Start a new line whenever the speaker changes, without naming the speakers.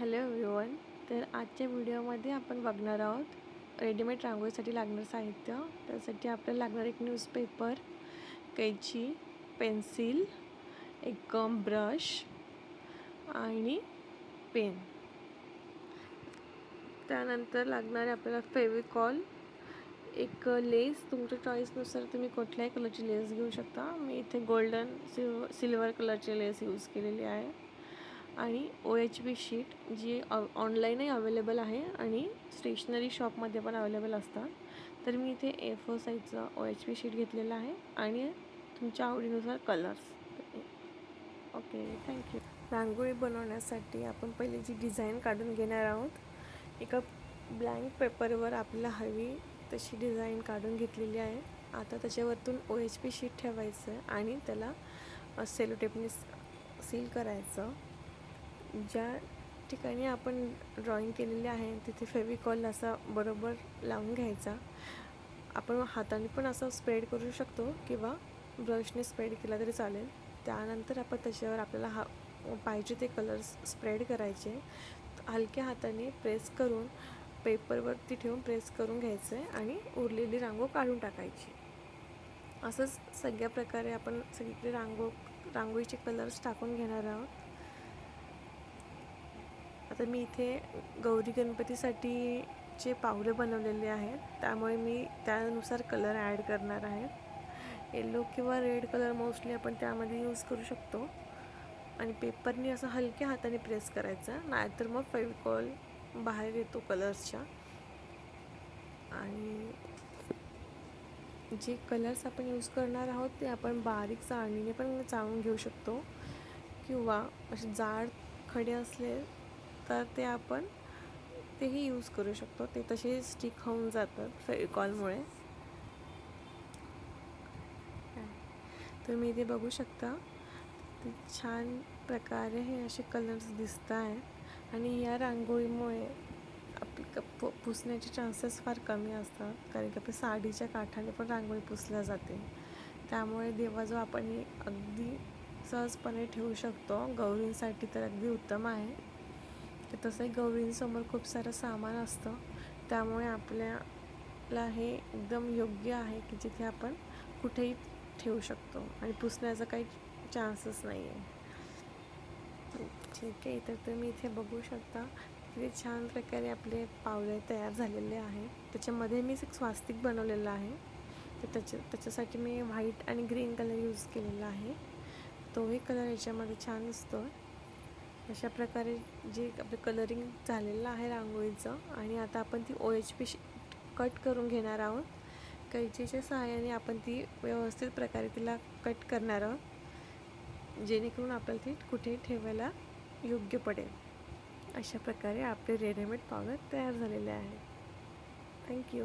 Hello everyone तर आजच्या व्हिडिओमध्ये आपण बघणार आहोत रेडीमेड रांगोळीसाठी लागणारं साहित्य. त्यासाठी आपल्याला लागणार एक न्यूजपेपर कैची पेन्सिल एक ब्रश आणि पेन. त्यानंतर लागणारे आपल्याला फेविकॉल. एक लेस तुमच्या चॉईसनुसार तुम्ही कुठल्याही कलरची लेस घेऊ शकता. मी इथे गोल्डन सिल्व सिल्वर कलरची लेस यूज केलेली आहे. आणि ओ एच बी शीट जी ऑनलाईनही अवेलेबल आहे आणि स्टेशनरी शॉपमध्ये पण अवेलेबल असतात. तर मी इथे ए फोर साईजचं ओ एच बी शीट घेतलेलं आहे आणि तुमच्या आवडीनुसार कलर्स ओके थँक्यू रांगोळी बनवण्यासाठी आपण पहिले जी डिझाईन काढून घेणार आहोत एका ब्लँक पेपरवर आपल्याला हवी तशी डिझाईन काढून घेतलेली आहे. आता त्याच्यावरतून ओ एच पी शीट ठेवायचं आहे आणि त्याला सेलोटेपने सील करायचं. ज्या ठिकाणी आपण ड्रॉईंग केलेली आहे तिथे फेविकॉल असा बरोबर लावून घ्यायचा. आपण हाताने पण असं स्प्रेड करू शकतो किंवा ब्रशने स्प्रेड केला तरी चालेल. त्यानंतर आपण त्याच्यावर आपल्याला हा पाहिजे ते कलर्स स्प्रेड करायचे. हलक्या हाताने प्रेस करून पेपरवरती ठेवून प्रेस करून घ्यायचं आहे आणि उरलेली रांगो काढून टाकायची. असंच सगळ्या प्रकारे आपण सगळीकडे रांगो रांगोळीचे कलर्स टाकून घेणार आहोत. आता मी इथे गौरी गणपतीसाठी जे पावलं बनवलेले आहेत त्यामुळे मी त्यानुसार कलर ॲड करणार आहे. येलो किंवा रेड कलर मोस्टली आपण त्यामध्ये यूज करू शकतो. आणि पेपरने असं हलक्या हाताने प्रेस करायचा नाहीतर मग फेविकॉल बाहेर येतो कलर्सच्या आणि जे कलर्स आपण यूज करणार आहोत ते आपण बारीक चाळणीने पण चाळून घेऊ शकतो. किंवा असे जाड खडे असले तर ते आपण तेही यूज करू शकतो. ते तसे स्टिक होऊन जातात फेविकॉलमुळे तुम्ही ते इथे बघू शकता. छान प्रकारे हे असे कलर्स दिसत आहेत. आणि या रांगोळीमुळे आपली पुसण्याचे चान्सेस फार कमी असतात. कारण की आपल्या साडीच्या काठाने पण रांगोळी पुसल्या जाते. त्यामुळे देवाजो आपण अगदी सहजपणे ठेवू शकतो गौरींसाठी तर अगदी उत्तम आहे. तसंही गौरींसमोर खूप सारं सामान असतं. त्यामुळे आपल्याला हे एकदम योग्य आहे की जिथे आपण कुठेही ठेवू शकतो आणि पुसण्याचा काही चान्सच नाही आहे ठीक आहे तर तुम्ही इथे बघू शकता किती छान प्रकारे आपले पावले तयार झालेले आहे. त्याच्यामध्ये मी एक स्वास्तिक बनवलेलं आहे. तर त्याच्या त्याच्यासाठी मी व्हाईट आणि ग्रीन कलर यूज केलेला आहे. तोही कलर याच्यामध्ये छान असतो अशा प्रकारे जे आपलं कलरिंग झालेलं आहे रांगोळीचं आणि आता आपण ती ओ एच पी कट करून घेणार आहोत. कैचीच्या सहाय्याने आपण ती व्यवस्थित प्रकारे तिला कट करणार आहोत. जेणेकरून आपल्याला ती कुठे ठेवायला योग्य पडेल. अशा प्रकारे आपले रेडीमेड पावडर तयार झालेले आहे. थँक्यू